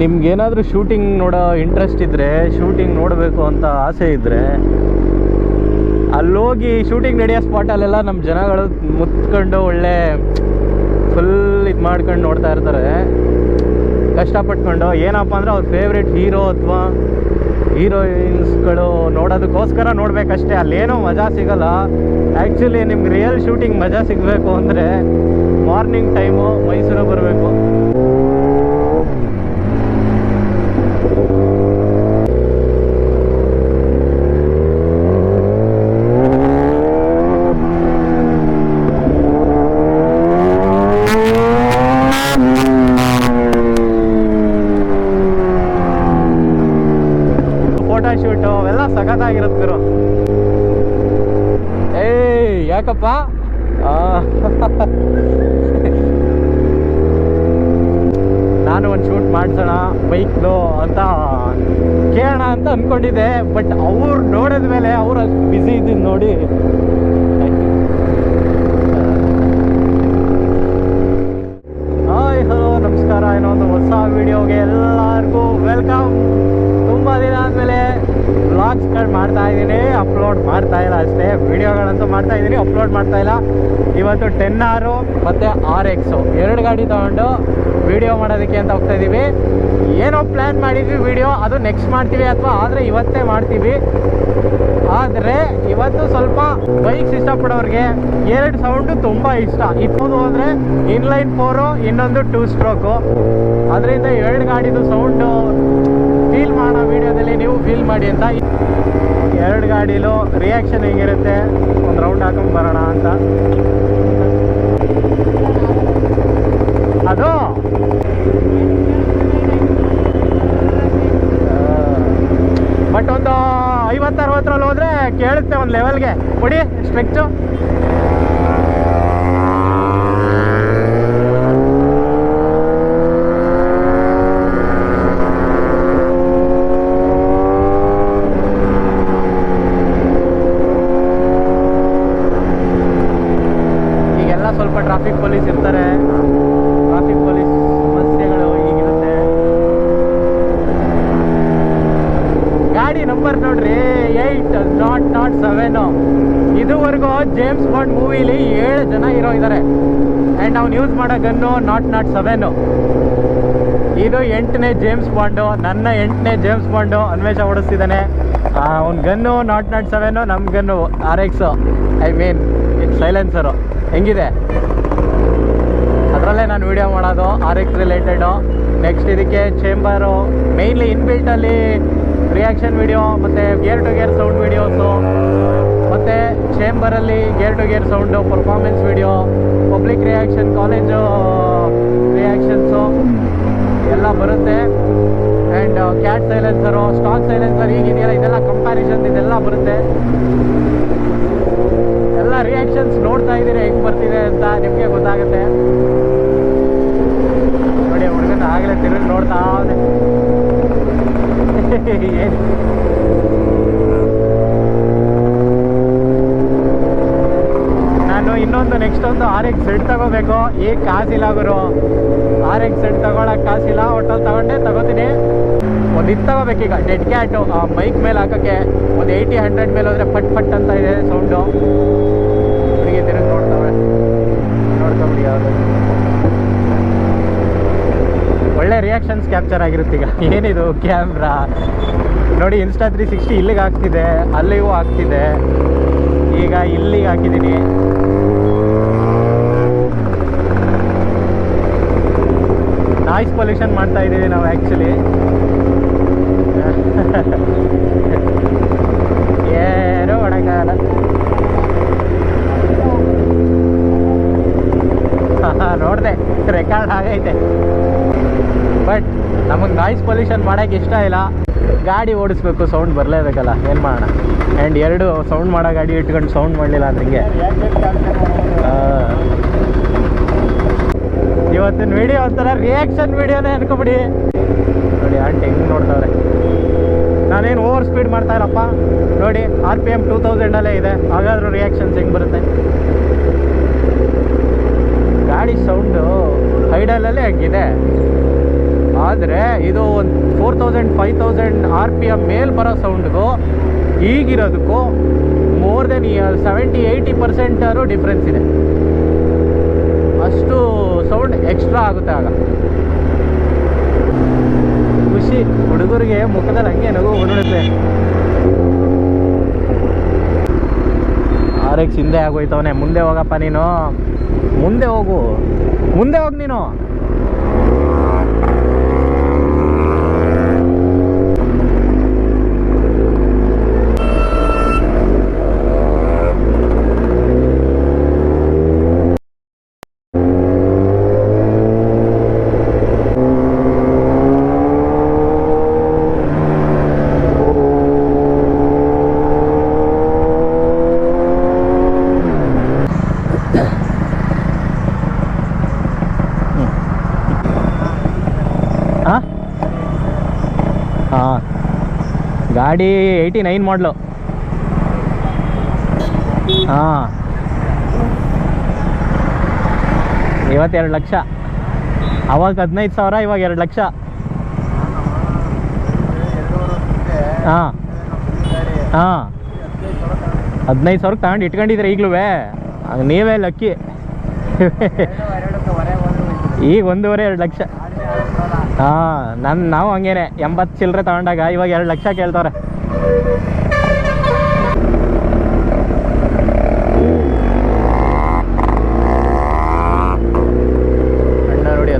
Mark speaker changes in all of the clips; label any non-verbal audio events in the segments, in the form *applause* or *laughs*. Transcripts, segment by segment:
Speaker 1: ನಿಮ್ಗೇನಾದರೂ ಶೂಟಿಂಗ್ ನೋಡೋ ಇಂಟ್ರೆಸ್ಟ್ ಇದ್ದರೆ ಶೂಟಿಂಗ್ ನೋಡಬೇಕು ಅಂತ ಆಸೆ ಇದ್ದರೆ ಅಲ್ಲೋಗಿ ಶೂಟಿಂಗ್ ನಡೆಯೋ ಸ್ಪಾಟಲ್ಲೆಲ್ಲ ನಮ್ಮ ಜನಗಳು ಮುತ್ಕೊಂಡು ಒಳ್ಳೆ ಫುಲ್ ಇದು ಮಾಡ್ಕೊಂಡು ನೋಡ್ತಾ ಇರ್ತಾರೆ. ಕಷ್ಟಪಟ್ಕೊಂಡು, ಏನಪ್ಪ ಅಂದರೆ ಅವ್ರ ಫೇವ್ರೆಟ್ ಹೀರೋ ಅಥವಾ ಹೀರೋಯಿನ್ಸ್ಗಳು ನೋಡೋದಕ್ಕೋಸ್ಕರ ನೋಡಬೇಕಷ್ಟೇ. ಅಲ್ಲೇನೋ ಮಜಾ ಸಿಗಲ್ಲ. ಆ್ಯಕ್ಚುಲಿ ನಿಮ್ಗೆ ರಿಯಲ್ ಶೂಟಿಂಗ್ ಮಜಾ ಸಿಗಬೇಕು ಅಂದರೆ ಮಾರ್ನಿಂಗ್ ಟೈಮು ಮೈಸೂರಿಗೆ ಬರಬೇಕು. ಯಾಕಪ್ಪ? ನಾನು ಒಂದು ಶೂಟ್ ಮಾಡ್ಸೋಣ ಬೈಕ್ದು ಅಂತ ಕೇಳೋಣ ಅಂತ ಅಂದ್ಕೊಂಡಿದ್ದೆ ಬಟ್ ಅವ್ರು ನೋಡಿದ ಮೇಲೆ ಅವ್ರು ಅಷ್ಟು ಬ್ಯುಸಿ ಇದ್ದಿದ್ದು ನೋಡಿ ಹಾಯ್ ಹಲೋ ನಮಸ್ಕಾರ ಏನೋ ಒಂದು ಹೊಸ ವಿಡಿಯೋಗೆ ಎಲ್ಲರಿಗೂ ವೆಲ್ಕಮ್ ತುಂಬ ದಿನ ಆದಮೇಲೆ ವ್ಲಾಗ್ಸ್ಗಳು ಮಾಡ್ತಾ ಇದ್ದೀನಿ ಅಪ್ಲೋಡ್ ಮಾಡ್ತಾ ಇಲ್ಲ ಅಷ್ಟೇ. ವೀಡಿಯೋಗಳಂತೂ ಮಾಡ್ತಾ ಇದ್ದೀನಿ ಅಪ್ಲೋಡ್ ಮಾಡ್ತಾ ಇಲ್ಲ. ಇವತ್ತು ಟೆನ್ ಆರು ಮತ್ತು ಆರ್ ಎಕ್ಸು ಎರಡು ಗಾಡಿ ತೊಗೊಂಡು ವಿಡಿಯೋ ಮಾಡೋದಕ್ಕೆ ಅಂತ ಹೋಗ್ತಾ ಇದ್ದೀವಿ ಏನೋ ಪ್ಲ್ಯಾನ್ ಮಾಡಿದ್ವಿ ವಿಡಿಯೋ, ಅದು ನೆಕ್ಸ್ಟ್ ಮಾಡ್ತೀವಿ ಅಥವಾ ಆದರೆ ಇವತ್ತೇ ಮಾಡ್ತೀವಿ. ಆದರೆ ಇವತ್ತು ಸ್ವಲ್ಪ ಬೈಕ್ಸ್ ಇಷ್ಟಪಡೋರಿಗೆ ಎರಡು ಸೌಂಡು ತುಂಬ ಇಷ್ಟ. ಇಪ್ಪತ್ತು ಹೋದರೆ ಇನ್ಲೈನ್ ಫೋರು ಇನ್ನೊಂದು ಟೂ ಸ್ಟ್ರೋಕು ಅದರಿಂದ ಎರಡು ಗಾಡಿದು ಸೌಂಡು ಫೀಲ್ ಮಾಡೋ ವಿಡಿಯೋದಲ್ಲಿ ನೀವು ಫೀಲ್ ಮಾಡಿ ಅಂತ ಎರಡು ಗಾಡಿಲೂ ರಿಯಾಕ್ಷನ್ ಹೆಂಗಿರುತ್ತೆ? ಒಂದು ರೌಂಡ್ ಹಾಕೊಂಡು ಬರೋಣ ಅಂತ. ಅದು! ಬಟ್ ಒಂದು ಐವತ್ತು ಅರವತ್ತರಲ್ಲಿ ಹೋದ್ರೆ ಕೇಳುತ್ತೆ ಒಂದು ಲೆವೆಲ್ಗೆ ಕೊಡಿ ಸ್ಟ್ರೆಚ್ಚು ಈಗೆಲ್ಲ ಸ್ವಲ್ಪ ಟ್ರಾಫಿಕ್ ಪೊಲೀಸ್ ಇರ್ತಾರೆ ಟ್ರಾಫಿಕ್ ಪೊಲೀಸ್ ಸಮಸ್ಯೆಗಳು ಈಗಿರುತ್ತೆ ಗಾಡಿ ನಂಬರ್ ನೋಡ್ರಿ ಏಯ್ಟ್ ನಾಟ್ ನಾಟ್ ಸೆವೆನು ಇದುವರೆಗೂ ಜೇಮ್ಸ್ ಬಾಂಡ್ ಮೂವಿಲಿ ಏಳು ಜನ ಹೀರೋ ಇದ್ದಾರೆ ಆ್ಯಂಡ್ ಅವ್ನು ಯೂಸ್ ಮಾಡೋ ಗನ್ನು ನಾಟ್ ನಾಟ್ ಸೆವೆನ್ನು ಇದು ಎಂಟನೇ ಜೇಮ್ಸ್ ಬಾಂಡು ನನ್ನ ಎಂಟನೇ ಜೇಮ್ಸ್ ಬಾಂಡು ಅನ್ವೇಷ ಓಡಿಸ್ತಿದ್ದಾನೆ. ಅವ್ನ ಗನ್ನು ನಾಟ್ ನಾಟ್ ಸೆವೆನ್ನು ನಮ್ಮ gun R X I mean silencer ಹೆಂಗಿದೆ? ಅದರಲ್ಲೇ ನಾನು ವೀಡಿಯೋ ಮಾಡೋದು ಆರ್ ಎಕ್ಸ್ ರಿಲೇಟೆಡು ನೆಕ್ಸ್ಟ್ ಇದಕ್ಕೆ ಚೇಂಬರು ಮೇಯ್ನ್ಲಿ ಇನ್ಬಿಲ್ಟಲ್ಲಿ ರಿಯಾಕ್ಷನ್ ವಿಡಿಯೋ ಮತ್ತು gear to gear sound videos ಮತ್ತು ಚೇಂಬರಲ್ಲಿ gear to gear sound performance video public reaction college reactions ಎಲ್ಲ ಬರುತ್ತೆ. And cat silencer stock silencer ಈಗಿದೆಯಲ್ಲ ಇದೆಲ್ಲ ಕಂಪ್ಯಾರಿಸನ್ ಇದೆಲ್ಲ ಬರುತ್ತೆ ಎಲ್ಲ ರಿಯಾಕ್ಷನ್ಸ್ ನೋಡ್ತಾ ಇದ್ದೀರಿ ಹೆಂಗೆ ಬರ್ತಿದೆ ಅಂತ ನಿಮಗೆ ಗೊತ್ತಾಗುತ್ತೆ ನೋಡಿ ಹುಡುಗನ ಆಗಲೇ ತಿರುಗಿ ನೋಡ್ತಾ ಅವ್ನೆ. ಏನ್ ನಾನು ಇನ್ನೊಂದು ನೆಕ್ಸ್ಟ್ ಒಂದು ಆರ್ ಎಕ್ಸ್ ಸೆಟ್ ತಗೋಬೇಕು? ಈಗ ಕಾಸಿಲ್ಲ ಗುರು. ಆರ್ ಎಕ್ಸ್ ಸೆಟ್ ತಗೊಳಕ್ ಕಾಸಿಲ್ಲ. ಒಟ್ಟಲ್ಲಿ ತಗೊಂಡೆ, ತಗೋತೀನಿ. ಒಂದು ಇದು ತಗೋಬೇಕೀಗ. ಡೆಡ್ ಕ್ಯಾಟು ಬೈಕ್ ಮೇಲೆ ಹಾಕೋಕ್ಕೆ. ಒಂದು ಏಯ್ಟಿ ಹಂಡ್ರೆಡ್ ಮೇಲೆ ಹೋದ್ರೆ ಪಟ್ ಪಟ್ ಅಂತ ಇದೆ ಸೌಂಡು ಹುಡುಗಿ ತಿರುಗಿ ನೋಡ್ತಾವೆ ನೋಡ್ಕೊಂಬಿಡಿ ಒಳ್ಳೆ ರಿಯಾಕ್ಷನ್ಸ್ ಕ್ಯಾಪ್ಚರ್ ಆಗಿರುತ್ತೆ ಈಗ. ಏನಿದು? ಕ್ಯಾಮ್ರಾ ನೋಡಿ ಇನ್ಸ್ಟಾ ತ್ರೀ ಸಿಕ್ಸ್ಟಿ ಇಲ್ಲಿಗೆ ಆಗ್ತಿದೆ ಅಲ್ಲಿಗೂ ಆಗ್ತಿದೆ ಈಗ ಇಲ್ಲಿಗೆ ಹಾಕಿದ್ದೀನಿ. ನಾಯ್ಸ್ ಪೊಲ್ಯೂಷನ್ ಮಾಡ್ತಾ ಇದ್ದೀವಿ ನಾವು ಆ್ಯಕ್ಚುಲಿ ಏನೂ ಒಣಗಾಲ ನೋಡಿದೆ ರೆಕಾರ್ಡ್ ಆಗೈತೆ. ಬಟ್ ನಮಗೆ ನಾಯ್ಸ್ ಪೊಲ್ಯೂಷನ್ ಮಾಡೋಕ್ಕೆ ಇಷ್ಟ ಇಲ್ಲ. ಗಾಡಿ ಓಡಿಸ್ಬೇಕು ಸೌಂಡ್ ಬರಲೇಬೇಕಲ್ಲ ಏನು ಮಾಡೋಣ? ಆ್ಯಂಡ್ ಎರಡು ಸೌಂಡ್ ಮಾಡೋ ಗಾಡಿ ಇಟ್ಕೊಂಡು ಸೌಂಡ್ ಮಾಡಲಿಲ್ಲ ಅಂದ್ರೆ. ಇವತ್ತಿನ ವಿಡಿಯೋ ಒಂಥರ ರಿಯಾಕ್ಷನ್ ವಿಡಿಯೋನೇ ಅನ್ಕೊಬಿಡಿ. ನೋಡಿ ಆಂಟಿ ಹೆಂಗೆ ನೋಡ್ತಾವ್ರೆ. ನಾನೇನು ಓವರ್ ಸ್ಪೀಡ್ ಮಾಡ್ತಾ ಇಲ್ಲಪ್ಪ. ನೋಡಿ ಆರ್ ಪಿ ಎಂ ಟೂ ತೌಸಂಡಲ್ಲೇ ಇದೆ. ಹಾಗಾದ್ರೂ ರಿಯಾಕ್ಷನ್ಸ್ ಹೆಂಗೆ ಬರುತ್ತೆ? ಗಾಡಿ ಸೌಂಡು ಐಡಲಲ್ಲೇ ಹಂಗಿದೆ ಆದರೆ ಇದು ಒಂದು four thousand five thousand R P M ಮೇಲೆ ಬರೋ ಸೌಂಡ್ಗೂ ಈಗಿರೋದಕ್ಕೂ ಮೋರ್ ದೆನ್ ಸೆವೆಂಟಿ ಏಯ್ಟಿ ಪರ್ಸೆಂಟರು ಡಿಫ್ರೆನ್ಸ್ ಇದೆ. ಅಷ್ಟು ಸೌಂಡ್ ಎಕ್ಸ್ಟ್ರಾ ಆಗುತ್ತೆ ಆಗ. ಖುಷಿ, ಹುಡುಗರಿಗೆ ಮುಖದಲ್ಲಿ ಹಂಗೆ ನಗು ಬಂದ್ಬಿಡುತ್ತೆ. ಆರ್ ಎಕ್ಸ್ ಹಿಂದೆ ಆಗೋಯ್ತವನೇ, ಮುಂದೆ ಹೋಗಪ್ಪ ನೀನು. ಮುಂದೆ ಹೋಗು. ಮುಂದೆ ಹೋಗಿ ನೀನು ಹಾಂ ಹಾಂ ಗಾಡಿ ಏಯ್ಟಿ ನೈನ್ ಮಾಡಲು ಹಾಂ. ಇವತ್ತೆರಡು ಲಕ್ಷ. ಅವಾಗ ಹದಿನೈದು ಸಾವಿರ, ಇವಾಗ ಎರಡು ಲಕ್ಷ. ಹಾಂ. ಹಾಂ. ಹದಿನೈದು ಸಾವಿರಕ್ಕೆ ತಗೊಂಡು ಇಟ್ಕೊಂಡಿದ್ರೆ ಈಗಲೂ ನೀವೇ ಲಕ್ಕಿ. *laughs* ಈಗ ಒಂದೂವರೆ, ಎರಡು ಲಕ್ಷ. ಹಾಂ ನನ್ನ ನಾವು ಹಂಗೇನೆ. ಎಂಬತ್ತು ಚಿಲ್ಲರೆ ತಗೊಂಡಾಗ ಇವಾಗ ಎರಡು ಲಕ್ಷ ಕೇಳ್ತಾರೆ ಅಣ್ಣ ನೋಡಿ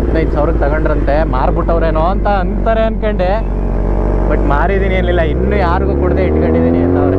Speaker 1: ತಗೊಂಡ್ರಂತೆ. ಮಾರ್ಬಿಟ್ಟವ್ರೇನೋ ಅಂತ ಅಂತಾರೆ ಅನ್ಕೊಂಡೆ. ಬಟ್ ಮಾರಿದೀನಿ ಏನಿಲ್ಲ ಇನ್ನೂ ಯಾರಿಗೂ ಕೊಡದೆ ಇಟ್ಕೊಂಡಿದ್ದೀನಿ ಅಂತ ಅವ್ರೆ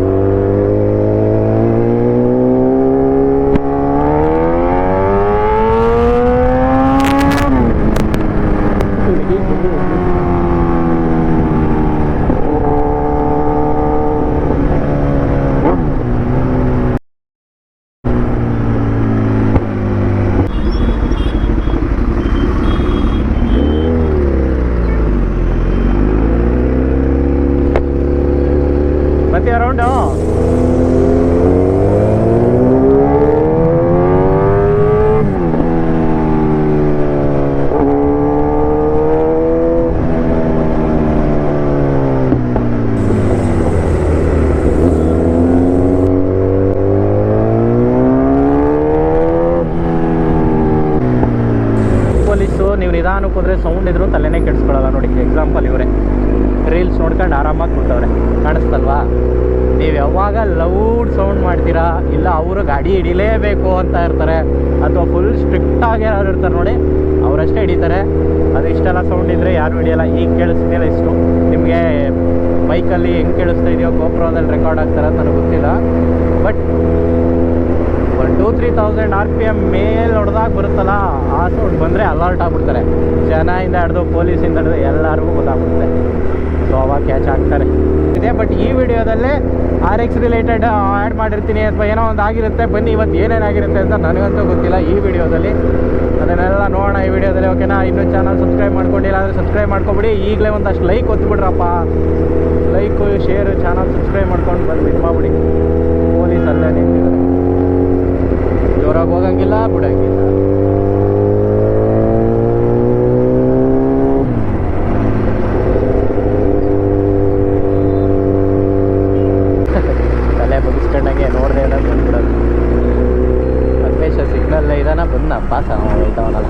Speaker 1: ಮತ್ತೆ ಅರೌಂಡು ಪೊಲೀಸು ನೀವು ನಿಧಾನಕ್ಕೆ ಹೋದ್ರೆ ಸೌಂಡ್ ಇದ್ರು ತಲೆನೇ ಕೆಡಿಸ್ಕೊಳ್ಳಲ್ಲ ನೋಡಿ ಎಕ್ಸಾಂಪಲ್ ಇವರೇ. ರೀಲ್ಸ್ ನೋಡ್ಕೊಂಡು ಆರಾಮಾಗಿ ಕೂತವ್ರೆ. ಕಾಣಿಸ್ತಲ್ವಾ? ನೀವು ಯಾವಾಗ ಲೌಡ್ ಸೌಂಡ್ ಮಾಡ್ತೀರಾ, ಇಲ್ಲ ಅವರು ಗಾಡಿ ಹಿಡಿಲೇಬೇಕು ಅಂತ ಇರ್ತಾರೆ, ಅಥವಾ ಫುಲ್ ಸ್ಟ್ರಿಕ್ಟ್ ಆಗಿ ಯಾರು ಇರ್ತಾರೆ ನೋಡಿ, ಅವರಷ್ಟೇ ಹಿಡಿತಾರೆ. ಅದು ಇಷ್ಟೆಲ್ಲ ಸೌಂಡ್ ಇದ್ದರೆ ಯಾರು ಹಿಡಿಯಲ್ಲ. ಈಗ ಕೇಳಿಸ್ತಿಲ್ಲ ಇಷ್ಟು. ನಿಮಗೆ ಬೈಕಲ್ಲಿ ಹೆಂಗೆ ಕೇಳಿಸ್ತಾ ಇದೆಯೋ ಗೋಪುರದಲ್ಲಿ ರೆಕಾರ್ಡ್ ಆಗ್ತಾರೆ ಅಂತ ನನಗೆ ಗೊತ್ತಿಲ್ಲ. ಬಟ್ ಒಂದು two three thousand R P M ಮೇಲೆ ಹೊಡೆದಾಗ ಬರುತ್ತಲ್ಲ, ಆ ಸೌಂಡ್ ಬಂದರೆ ಅಲರ್ಟ್ ಆಗಿಬಿಡ್ತಾರೆ. ಜನ ಹಿಡ್ದು ಪೊಲೀಸಿಂದ ಹಿಡ್ದು ಎಲ್ಲರಿಗೂ ಗೊತ್ತಾಗ್ಬಿಡುತ್ತೆ. ಸೊ ಅವಾಗ ಕ್ಯಾಚ್ ಆಗ್ತಾರೆ. ಇದೆ ಬಟ್ ಈ ವಿಡಿಯೋದಲ್ಲೇ ಆರ್ ಎಕ್ಸ್ ರಿಲೇಟೆಡ್ ಆ್ಯಡ್ ಮಾಡಿರ್ತೀನಿ ಅಥವಾ ಏನೋ ಒಂದು ಆಗಿರುತ್ತೆ, ಬನ್ನಿ ಇವತ್ತು ಏನೇನಾಗಿರುತ್ತೆ ಅಂತ ನನಗಂತೂ ಗೊತ್ತಿಲ್ಲ ಈ ವಿಡಿಯೋದಲ್ಲಿ. ಅದನ್ನೆಲ್ಲ ನೋಡೋಣ ಈ ವಿಡಿಯೋದಲ್ಲಿ ಓಕೆನಾ ಇನ್ನೂ ಚಾನಲ್ ಸಬ್ಸ್ಕ್ರೈಬ್ ಮಾಡ್ಕೊಂಡಿಲ್ಲ ಅಂದರೆ ಸಬ್ಸ್ಕ್ರೈಬ್ ಮಾಡ್ಕೊಬಿಡಿ. ಈಗಲೇ ಒಂದಷ್ಟು ಲೈಕ್ ಒತ್ಬಿಡ್ರಪ್ಪ. ಲೈಕು ಶೇರು ಚಾನಲ್ ಸಬ್ಸ್ಕ್ರೈಬ್ ಮಾಡ್ಕೊಂಡು ಬಂದು ಇದು ಮಾಡ್ಬಿಡಿ. ಪೊಲೀಸ್ ಅಲ್ಲೇ ಜೋರಾಗಿ ಹೋಗಂಗಿಲ್ಲ, ಬಿಡಂಗಿಲ್ಲ. *laughs* ತಲೆ ಬಗ್ಸ್ಕೊಂಡಂಗೆ ನೋಡದೆ ಅನ್ನೋದು ಬಂದ್ಬಿಡೋದು. ಅನ್ವೇಷ ಸಿಗ್ನಲ್ ಇದಾನ ಬಂದ ಪಾಸ್. ಹೋಯ್ತವನಲ್ಲ.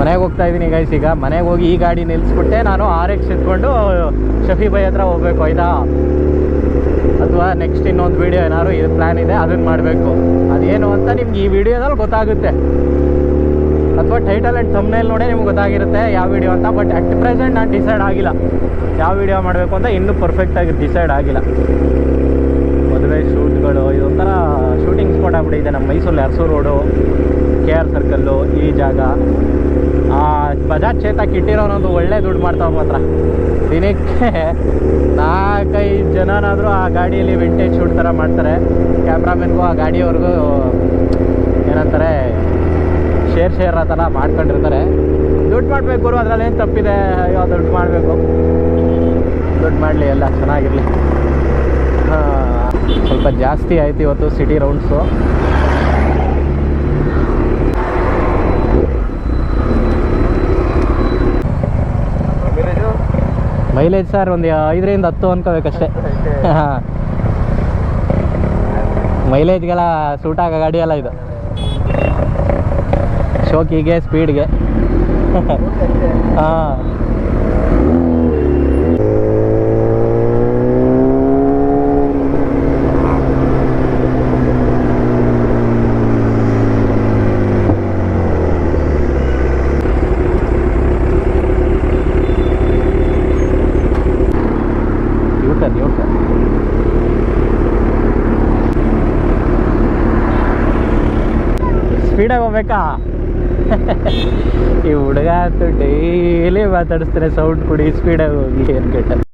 Speaker 1: ಮನೆಗೆ ಹೋಗ್ತಾ ಇದ್ದೀನಿ ಗೈಸ್ ಈಗ. ಮನೆಗೆ ಹೋಗಿ ಈ ಗಾಡಿ ನಿಲ್ಲಿಸ್ಬಿಟ್ಟೆ ನಾನು ಆರ್ ಎಕ್ಸ್ ಎತ್ಕೊಂಡು ಶಫಿ ಬೈ ಹತ್ರ ಹೋಗ್ಬೇಕು, ಆಯ್ತಾ? ಅಥವಾ ನೆಕ್ಸ್ಟ್ ಇನ್ನೊಂದು ವೀಡಿಯೋ ಏನಾದ್ರು ಇದು ಪ್ಲ್ಯಾನ್ ಇದೆ ಅದನ್ನು ಮಾಡಬೇಕು. ಅದೇನು ಅಂತ ನಿಮ್ಗೆ ಈ ವಿಡಿಯೋದಲ್ಲಿ ಗೊತ್ತಾಗುತ್ತೆ. ಅಥವಾ ಟೈಟಲ್ ಆ್ಯಂಡ್ ಸಮ್ನೇಲಿ ನೋಡೇ ನಿಮ್ಗೆ ಗೊತ್ತಾಗಿರುತ್ತೆ ಯಾವ ವಿಡಿಯೋ ಅಂತ ಬಟ್ ಅಟ್ ಪ್ರೆಸೆಂಟ್ ನಾನು ಡಿಸೈಡ್ ಆಗಿಲ್ಲ. ಯಾವ ವಿಡಿಯೋ ಮಾಡಬೇಕು ಅಂತ ಇನ್ನೂ ಪರ್ಫೆಕ್ಟಾಗಿ ಡಿಸೈಡ್ ಆಗಿಲ್ಲ. ಮದುವೆ ಶೂಟ್ಗಳು, ಇದೊಂಥರ ಶೂಟಿಂಗ್ ಸ್ಪಾಟ್ ಆಗ್ಬಿಟ್ಟಿದೆ ನಮ್ಮ Mysore Arasur road K R circle ಈ ಜಾಗ. ಆ ಬಜಾಜ್ ಚೇತಕ್ ಇಟ್ಟಿರೋನೊಂದು ಒಳ್ಳೆ ದುಡ್ಡು ಮಾಡ್ತಾವ ಮಾತ್ರ. ದಿನಕ್ಕೆ ನಾಲ್ಕೈದು ಜನನಾದರೂ ಆ ಗಾಡಿಯಲ್ಲಿ ವಿಂಟೇಜ್ ಶೂಟ್ ಥರ ಮಾಡ್ತಾರೆ. ಕ್ಯಾಮ್ರಾಮನ್ಗೂ ಆ ಗಾಡಿಯವ್ರಿಗೂ ಏನಂತಾರೆ, ಶೇರ್ ಶೇರ್ ಆ ಥರ ಮಾಡ್ಕೊಂಡಿರ್ತಾರೆ. ದುಡ್ಡು ಮಾಡಬೇಕು ಅದರಲ್ಲಿ ಏನು ತಪ್ಪಿದೆ? ಅಯ್ಯೋ, ದುಡ್ಡು ಮಾಡಬೇಕು. ದುಡ್ಡು ಮಾಡಲಿ, ಎಲ್ಲ ಚೆನ್ನಾಗಿರಲಿ. ಸ್ವಲ್ಪ ಜಾಸ್ತಿ ಆಯ್ತು ಇವತ್ತು ಸಿಟಿ ರೌಂಡ್ಸು ಮೈಲೇಜ್ ಸರ್ ಒಂದು ಐದರಿಂದ ಹತ್ತು ಅನ್ಕೋಬೇಕಷ್ಟೇ. ಹಾಂ. ಮೈಲೇಜ್ಗೆಲ್ಲ ಸೂಟ್ ಆಗೋ ಗಾಡಿ ಎಲ್ಲ ಇದು. ಶೋಕಿಗೆ ಸ್ಪೀಡ್ಗೆ ಹಾಂ. ಸ್ಪೀಡಾಗಿ ಹೋಗ್ಬೇಕಾ ಈ ಹುಡುಗ ಅಂತೂ ಡೈಲಿ ಮಾತಾಡಿಸ್ತಾರೆ ಸೌಂಡ್ ಕೊಡಿ ಸ್ಪೀಡಾಗಿ ಹೋಗಿ ಅನ್ಕಟ್ಟ